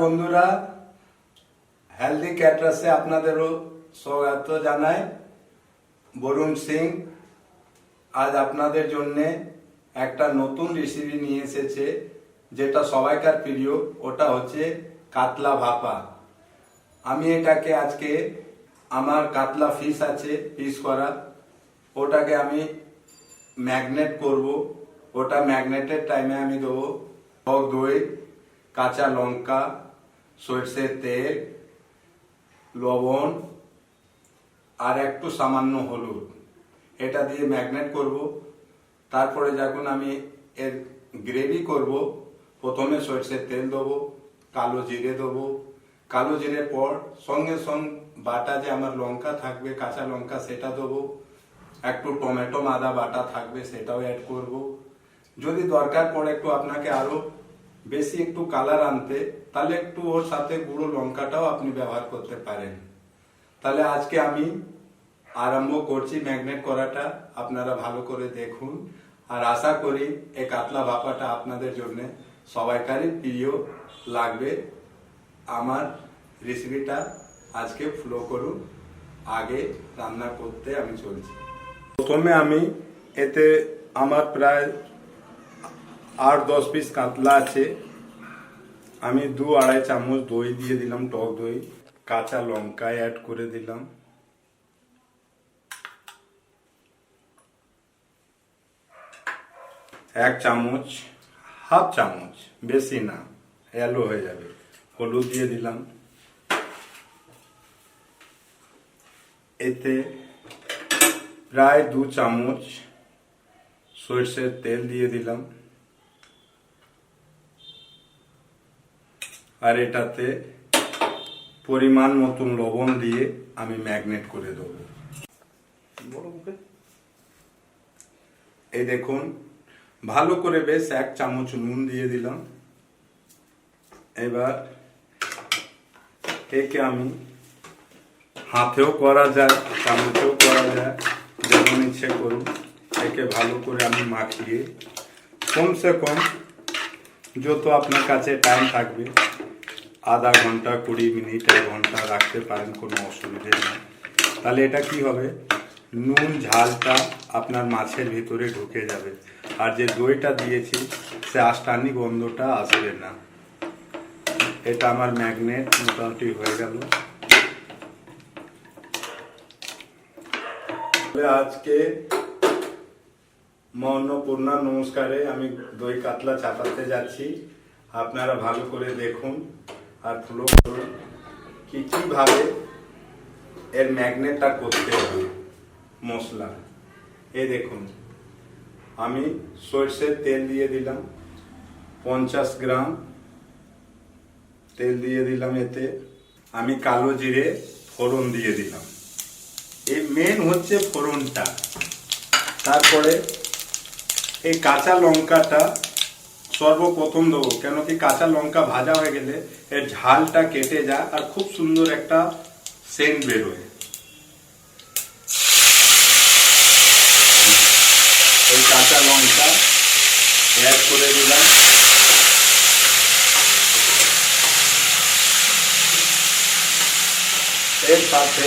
বন্ধুরা। হেলদি ক্যাটারাসে আপনাদেরও স্বাগত জানাই। বরুণ সিং, আজ আপনাদের জন্য একটা নতুন রেসিপি নিয়ে এসেছে, যেটা সবাইকার প্রিয়। ওটা হচ্ছে কাতলা ভাপা। আমি এটাকে আজকে আমার কাতলা ফিশ আছে পিস করা। ওটাকে আমি ম্যাগনেট করব। ওটা ম্যাগনেটের টাইমে আমি দেবো টক দই। কাঁচা লঙ্কা, সরষের তেল, লবণ আর একটু সামান্য হলুদ। এটা দিয়ে ম্যাগনেট করব। তারপরে যখন আমি এর গ্রেভি করব, প্রথমে সরষের তেল দেবো, কালো জিরে দেবো। কালো জিরের পর সঙ্গে সঙ্গে বাটা যে আমার লঙ্কা থাকবে, কাঁচা লঙ্কা সেটা দেবো। একটু টমেটো, আদা বাটা থাকবে সেটাও অ্যাড করব। যদি দরকার পড়ে একটু আপনাকে আরও বেশি একটু কালার আনতে, তাহলে একটু ওর সাথে গুঁড়ো লঙ্কাটাও আপনি ব্যবহার করতে পারেন। তাহলে আজকে আমি আরম্ভ করছি ম্যাগনেট করাটা, আপনারা ভালো করে দেখুন। আর আশা করি এই কাতলা ভাপাটা আপনাদের জন্য সবাইকারই প্রিয় লাগবে। আমার রেসিপিটা আজকে ফ্লো করুন, আগে রান্না করতে আমি চলছি। প্রথমে আমি এতে আমার প্রায় আট, দশ পিস কাতলা আছে। আমি দু আড়াই চামচ দই দিয়ে দিলাম, টক দই। কাঁচা লঙ্কা অ্যাড করে দিলাম। এক চামচ, হাফ চামচ, বেশি না এলো হয়ে যাবে। হলুদ দিয়ে দিলাম। এতে প্রায় দু চামচ সরষের তেল দিয়ে দিলাম। আর এটাতে পরিমাণ মতন লবণ দিয়ে আমি ম্যাগনেট করে দেবো। এই দেখুন, ভালো করে বেশ এক চামচ নুন দিয়ে দিলাম। এবার একে আমি হাতেও করা যায়, চামচেও করা যায়, যেমন ইচ্ছে করুন। একে ভালো করে আমি মাখিয়ে, কমসে কম যত আপনার কাছে টাইম থাকবে আধা ঘণ্টা, কুড়ি মিনিট, এক ঘণ্টা রাখতে পারেন, কোনো অসুবিধে নেই। তাহলে এটা কি হবে? নুন ঝালটা আপনার মাছের ভিতরে ঢুকে যাবে। আর যে দইটা দিয়েছি, সে আষ্টানি গন্ধটা আসবে না। এটা আমার ম্যাগনেট, মোটামুটি হয়ে গেল। আজকে মন্নপূর্ণা, নমস্কারে। আমি দই কাতলা চাপাতে যাচ্ছি। আপনারা ভালো করে দেখুন। আর ফলো করুন কি কীভাবে এর ম্যাগনেটটা করতে হবে, মশলা। এ দেখুন, আমি সরষের তেল দিয়ে দিলাম, পঞ্চাশ গ্রাম তেল দিয়ে দিলাম এতে। আমি কালো জিরে ফোড়ন দিয়ে দিলাম। এই মেন হচ্ছে ফোড়নটা। তারপরে এই কাঁচা লঙ্কাটা সর্বপ্রথম দেবো, কেন কি কাঁচা লঙ্কা ভাজা হয়ে গেলে এর ঝালটা কেটে যায় আর খুব সুন্দর একটা সেন্ট বেরোয় এই কাঁচা লঙ্কা অ্যাড করে দিলাম। এর সাথে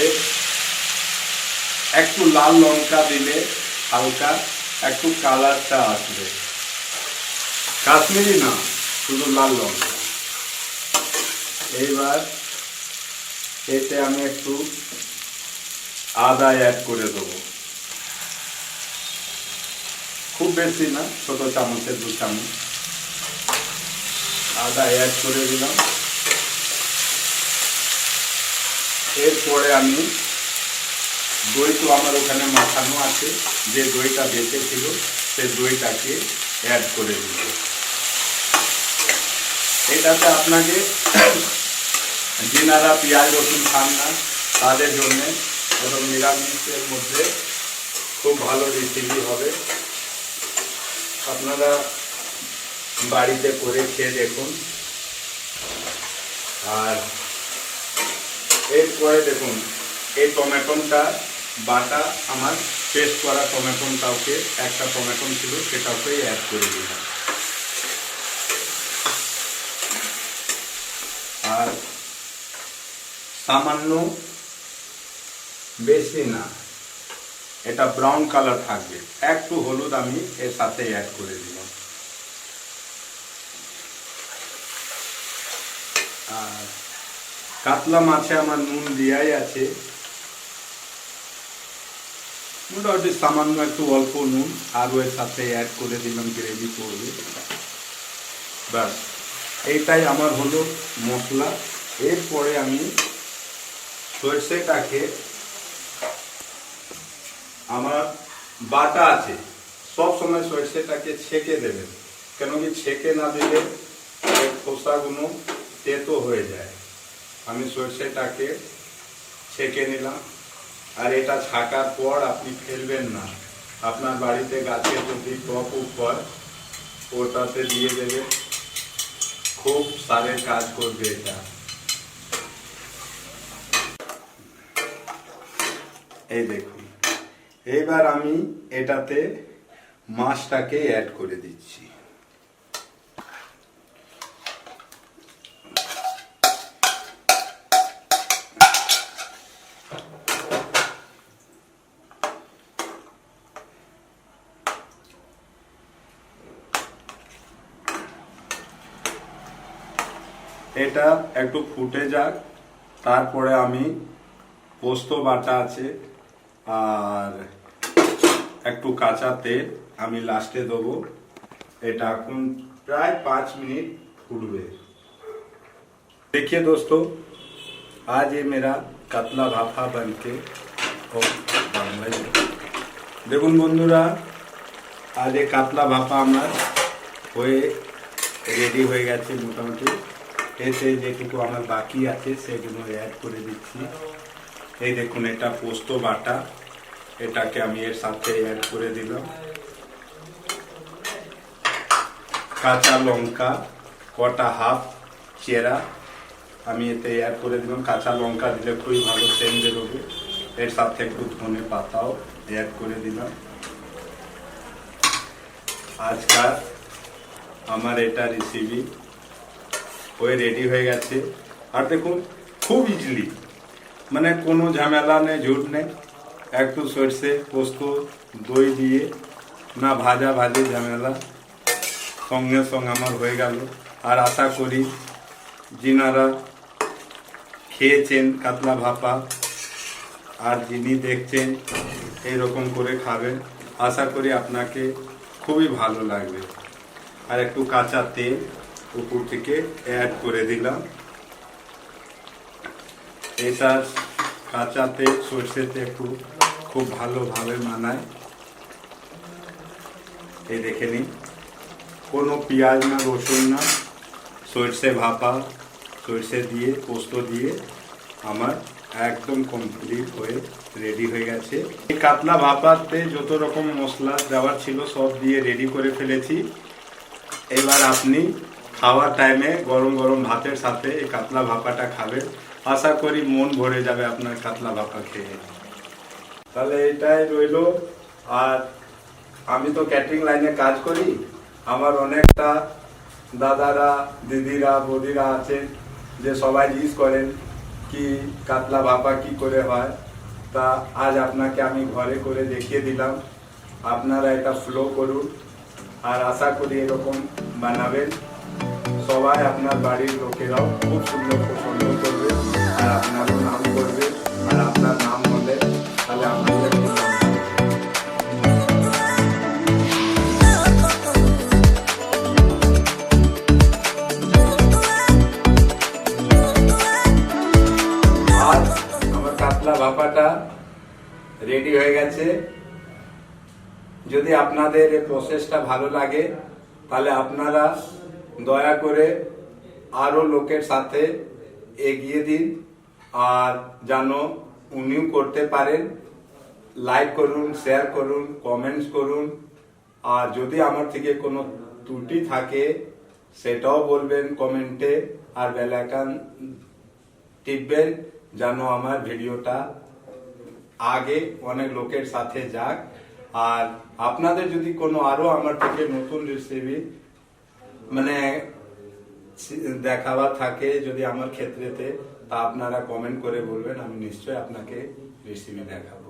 একটু লাল লঙ্কা দিলে হালকা একটু কালারটা আসবে। কাশ্মীরি না, শুধু লাল লঙ্কা এইবার এতে আমি একটু আদা অ্যাড করে দেবো। খুব বেশি না, ছোট চামচের দু চামচ। আদা অ্যাড করে দিলাম। এরপরে আমি দই তো আমার ওখানে মাখানো আছে। যে দইটা বেঁচেছিল, সে দইটাকে অ্যাড করে দিব। এটাতে আপনাকে যিনারা পেঁয়াজ, রসুন খান না তাদের জন্য এবং নিরামিষের মধ্যে খুব ভালো রেসিপি হবে। আপনারা বাড়িতে করে খেয়ে দেখুন। আর এরপরে দেখুন, এই টমেটোটা বাটা আমার পেস্ট করা টমেটোটাকে একটা টমেটো ছিল সেটাকে অ্যাড করে দিলাম। আর সামান্য বেশি না, এটা ব্রাউন কালার থাকবে। একটু হলুদ আমি এর সাথে অ্যাড করে দিলাম। আর কাতলা মাছে আমার নুন দেওয়াই আছে। মোটামুটি সামান্য একটু অল্প নুন আরও এর সাথে অ্যাড করে দিলাম গ্রেভি করবে। ব্যাস এইটাই আমার হলো মশলা। এরপরে আমি সর্ষেটাকে আমার বাটা আছে, সব সময় সর্ষেটাকে ছেঁকে দেবেন কেন কি ছেঁকে না দিলে খোসাগুলো তেতো হয়ে যায়। আমি সর্ষেটাকে ছেঁকে নিলাম। আর এটা ছাকার পর আপনি ফেলবেন না। আপনার বাড়িতে গাছে যদি টপ উপর ওটাতে দিয়ে দেবে, খুব সারের কাজ করবে এটা। এই দেখুন, এবার আমি এটাতে মাছটাকে অ্যাড করে দিচ্ছি। এটা একটু ফুটে যাক, তারপরে আমি পোস্ত বাটা আছে আর একটু কাঁচা তেল আমি লাস্টে দেবো। এটা এখন প্রায় পাঁচ মিনিট ফুটবে। দেখিয়ে দোস্ত, আজ এ मेरा কাতলা ভাফা বানকে और দেখুন বন্ধুরা, আজ এ কাতলা ভাপা আমার হয়ে রেডি হয়ে গেছে মোটামুটি। এতে যেটুকু আমার বাকি আছে, সেগুলো অ্যাড করে দিচ্ছি। এই দেখুন এটা পোস্ত বাটা, এটাকে আমি এর সাথে অ্যাড করে দিলাম। কাঁচা লঙ্কা, কটা হাফ চেরা, আমি এতে অ্যাড করে দিলাম। কাঁচা লঙ্কা দিলে খুবই ভালো সেন্ট বেরোবে। এর সাথে একটু ধনে পাতাও অ্যাড করে দিলাম। আজকাল আমার এটা রেসিপি হয়ে রেডি হয়ে গেছে। আর দেখুন, খুব ইজিলি মানে কোনো ঝামেলা নেই, ঝুট নেই। একটু সর্ষে, পোস্ত, দই দিয়ে না ভাজা ভাজি ঝামেলা। সঙ্গে সঙ্গে আমার হয়ে গেল। আর আশা করি যিনারা খেয়েছেন কাতলা ভাপা আর যিনি দেখছেন এরকম করে খাবেন, আশা করি আপনাকে খুবই ভালো লাগবে। আর একটু কাঁচা তেল। উপর থেকে অ্যাড করে দিলাম। এটা কাঁচা তেল সর্ষেতে একটু খুব ভালোভাবে মানায়। এই দেখে নিন। কোনো পেঁয়াজ না, রসুন না, সর্ষে ভাপা, সর্ষে দিয়ে, পোস্ত দিয়ে আমার একদম কমপ্লিট হয়ে রেডি হয়ে গেছে। এই কাতলা ভাপাতে যত রকম মশলা দেওয়ার ছিল, সব দিয়ে রেডি করে ফেলেছি। এবার আপনি খাওয়ার টাইমে গরম গরম ভাতের সাথে এই কাতলা ভাপাটা খাবেন। আশা করি মন ভরে যাবে আপনার কাতলা ভাপা খেয়ে। তাহলে এটাই রইল। আর আমি তো ক্যাটারিং লাইনে কাজ করি। আমার অনেকটা দাদারা, দিদিরা, বৌদিরা আছেন, যে সবাই জিজ্ঞেস করেন, কি কাতলা ভাপা কি করে হয়? তা আজ আপনাকে আমি ঘরে করে দেখিয়ে দিলাম। আপনারা এটা ফ্লো করুন। আর আশা করি এরকম বানাবেন। সবাই আপনার বাড়ির লোকেরাও খুব সুন্দর পছন্দ করবে আর আপনারও নাম করবে আর আপনার নাম হলে তাহলে আপনাদের কাতলা ভাপাটা রেডি হয়ে গেছে। যদি আপনাদের এই প্রসেসটা ভালো লাগে, তাহলে আপনারা দয়া করে আরও লোকের সাথে এগিয়ে দিন আর যেন উনিও করতে পারেন। লাইক করুন শেয়ার করুন কমেন্টস করুন। আর যদি আমার থেকে কোনো ত্রুটি থাকে, সেটাও বলবেন কমেন্টে আর বেলাকান টিপবেন যেন আমার ভিডিওটা আগে অনেক লোকের সাথে যাক। আর আপনাদের যদি কোনো আরও আমার থেকে নতুন রেসিপি মানে দেখাবার থাকে যদি আমার ক্ষেত্রেতে, তা আপনারা কমেন্ট করে বলবেন, আমি নিশ্চয়ই আপনাকে রেসিপি দেখাবো।